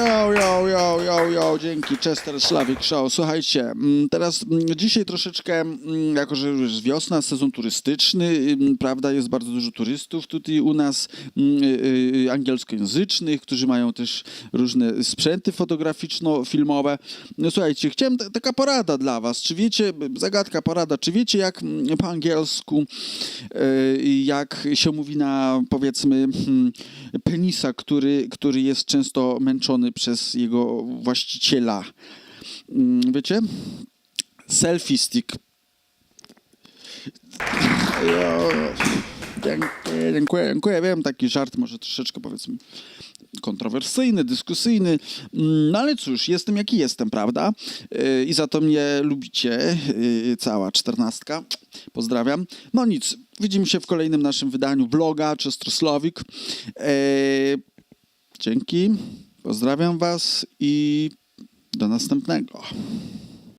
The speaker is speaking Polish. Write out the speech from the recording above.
Yo, yo, yo, yo, yo, dzięki, Chester Slavic Show. Słuchajcie, mm, teraz mm, dzisiaj troszeczkę, mm, jako że już wiosna, sezon turystyczny, prawda, jest bardzo dużo turystów tutaj u nas mm, y, y, angielskojęzycznych, którzy mają też różne sprzęty fotograficzno-filmowe. No słuchajcie, chciałem ta- taka porada dla was. Czy wiecie, zagadka, porada, czy wiecie jak po angielsku, y, jak się mówi na powiedzmy hmm, penisa, który, który jest często męczony przez jego właściciela. Mm, Wiecie? Selfie stick. Dziękuję, dziękuję, dziękuję. Wiem, taki żart może troszeczkę powiedzmy kontrowersyjny, dyskusyjny, Mm, no ale cóż, jestem jaki jestem, prawda? Yy, I za to mnie lubicie, yy, cała czternastka. Pozdrawiam. No nic, widzimy się w kolejnym naszym wydaniu vloga Czestrosławik. Yy, Dzięki, pozdrawiam was i do następnego.